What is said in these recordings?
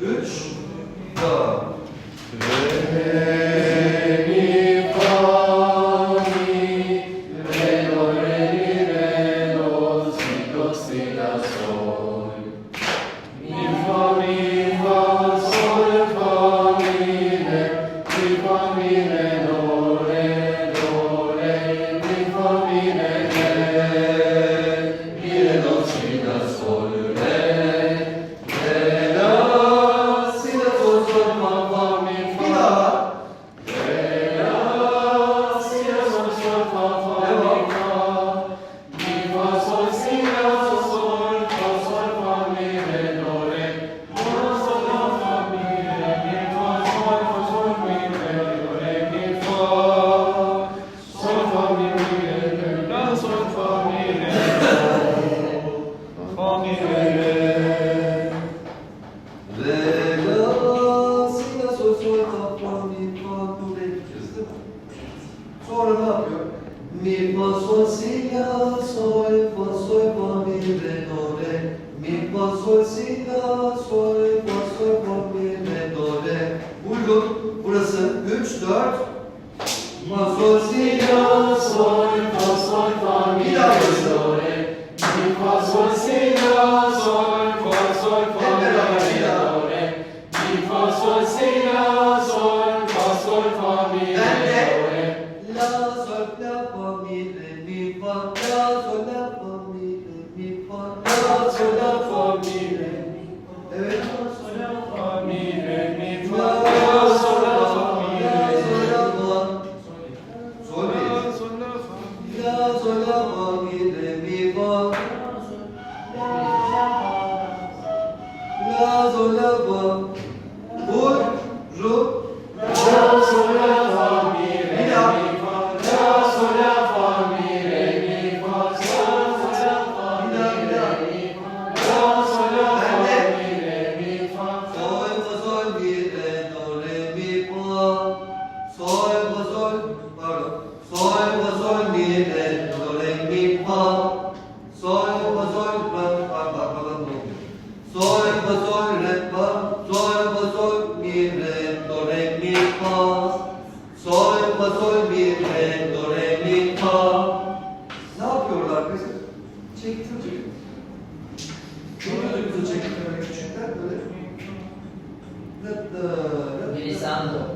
üç, dört. sol fa mi re do re. La sol la fa mi re mi fa la sol la fa mi re mi fa la sol la fa mi re. Evet. La, la, la, la, sol, fa, sol, mi, re, do, re, mi, fa. Sol, fa, sol, fa, fa, fa, fa, fa, Sol, fa, sol, re, fa. Sol, fa, sol, mi, re, do, re, mi, fa. Sol, fa, sol, mi, re, do, re, mi, fa. Ne yapıyorlar biz? Çektirdik. Görüyorduk bizi çektirmek küçükler böyle. Dıt dıt. Melisandro.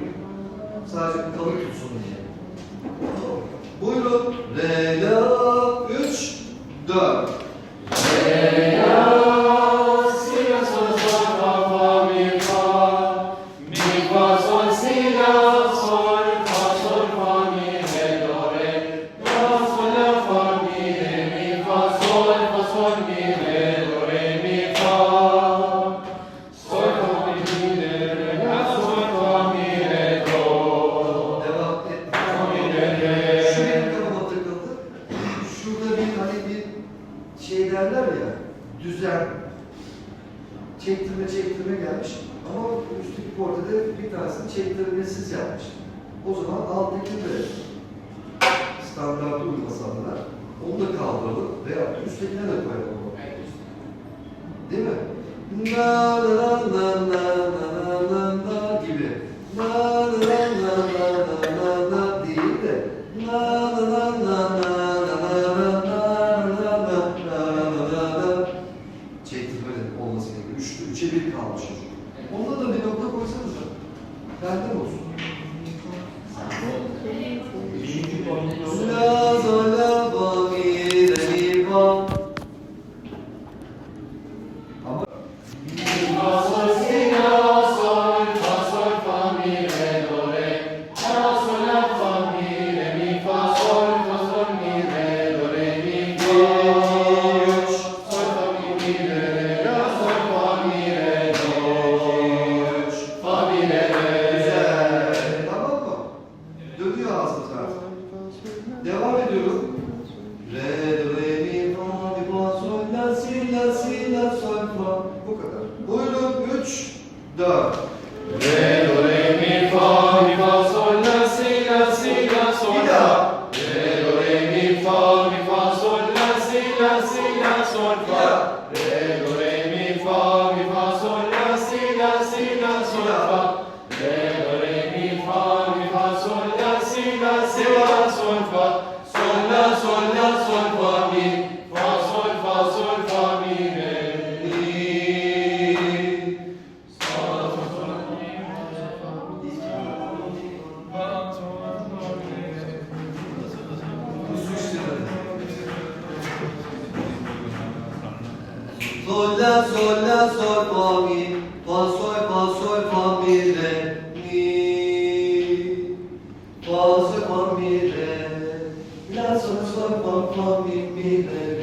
Sadece kalıp tutsun diye. portada bir tanesini çektirmesiz yapmış. O zaman alttaki de standartı uyması adına onu da kaldıralım veya üsttekine de koyalım. Değil mi? Na na na na na na na gibi. Na Bu kadar. Buyurun üç, dört. Re do re mi fa mi fa sol la si la si la sol. Re do re mi fa mi fa sol la si la si la sol. Re do re mi fa mi fa sol la si la si la sol. Re do re mi fa mi fa sol la si la si la sol. Sol la sol la la sol fa mi fa sol fa sol fa mi re mi fa sol fa mi re la sol sol fa fa mi mi re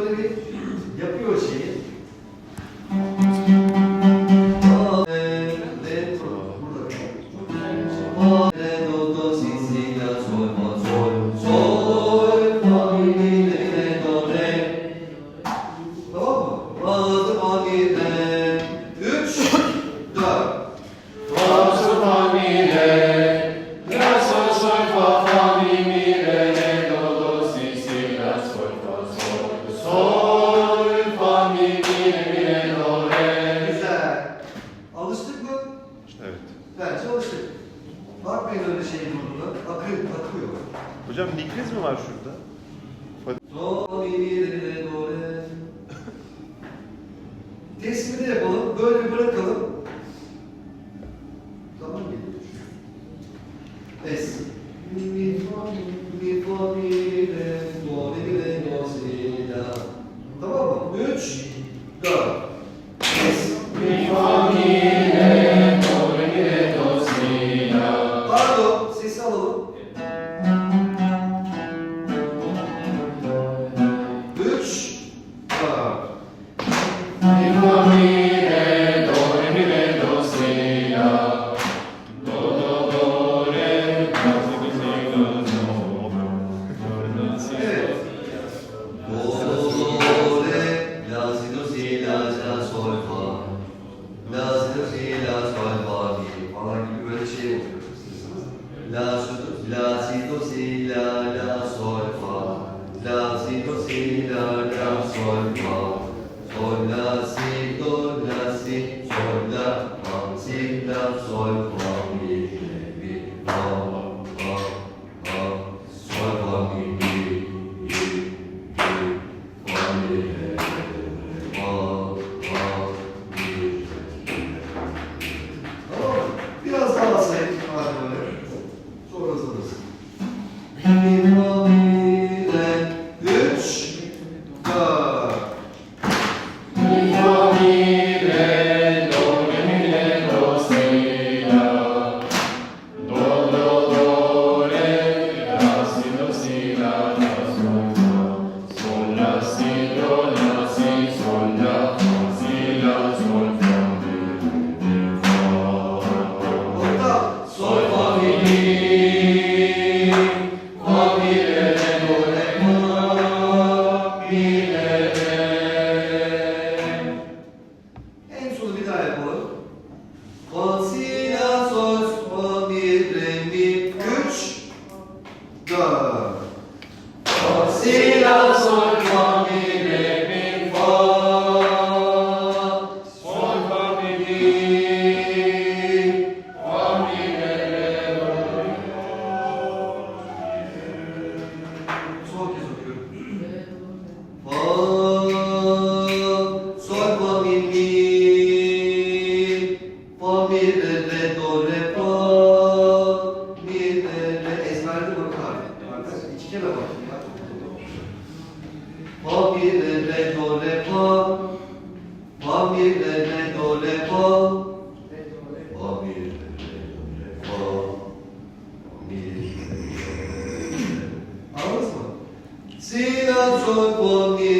böyle bir yapıyor Kriz mi var şurada? Do, mi, re, do, re. Resmi yapalım, böyle bırakalım. sözü fiila sol bari falan gibi böyle şey oluyor. La sütü, la si la la sol fa. La sito si la la sol fa. Sol la sito la si sol la fa. Si la sol Yeah. Fa mi re re do re fa. Fa mi re re do re fa. Mi re re do re. Anladınız mı? Si la sol fa mi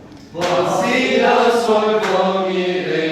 Vasila sol do mi re